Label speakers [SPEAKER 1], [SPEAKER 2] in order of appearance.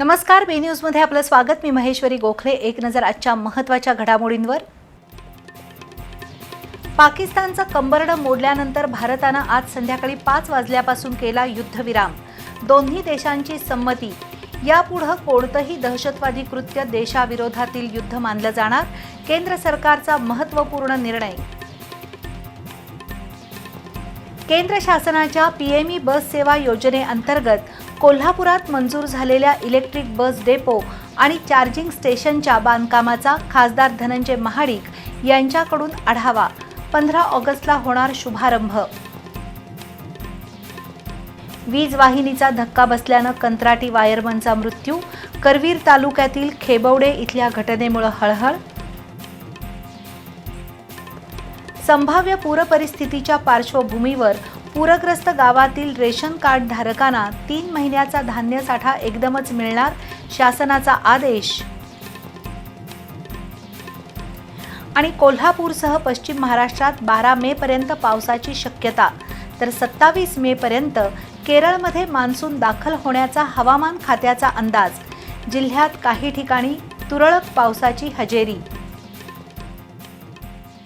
[SPEAKER 1] नमस्कार बी न्यूजमध्ये आपलं स्वागत. मी महेश्वरी गोखले. एक नजर आजच्या महत्त्वाच्या घडामोडींवर. पाकिस्तानचा कंबरडं मोडल्यानंतर भारतानं आज संध्याकाळी पाच वाजल्यापासून केला युद्धविराम. दोन्ही देशांची संमती. यापुढं कोणतंही दहशतवादी कृत्य देशाविरोधातील युद्ध मानलं जाणार. केंद्र सरकारचा महत्त्वपूर्ण निर्णय. केंद्र शासनाच्या ई बस सेवा योजनेअंतर्गत कोल्हापुरात मंजूर झालेल्या इलेक्ट्रिक बस डेपो आणि चार्जिंग स्टेशनच्या बांधकामाचा खासदार धनंजय महाडिक यांच्याकडून आढावा. पंधरा ऑगस्टला होणार शुभारंभ. वीज वाहिनीचा धक्का बसल्यानं कंत्राटी वायरमनचा मृत्यू. करवीर तालुक्यातील खेबवडे इथल्या घटनेमुळे हळहळ संभाव्य पूरपरिस्थितीच्या पार्श्वभूमीवर पूरग्रस्त गावातील रेशन कार्ड धारकांना तीन महिन्याचा धान्य साठा एकदमच मिळणार शासनाचा आदेश. आणि कोल्हापूरसह पश्चिम महाराष्ट्रात बारा मे पर्यंत पावसाची शक्यता तर सत्तावीस मे पर्यंत केरळमध्ये मान्सून दाखल होण्याचा हवामान खात्याचा अंदाज. जिल्ह्यात काही ठिकाणी तुरळक पावसाची हजेरी.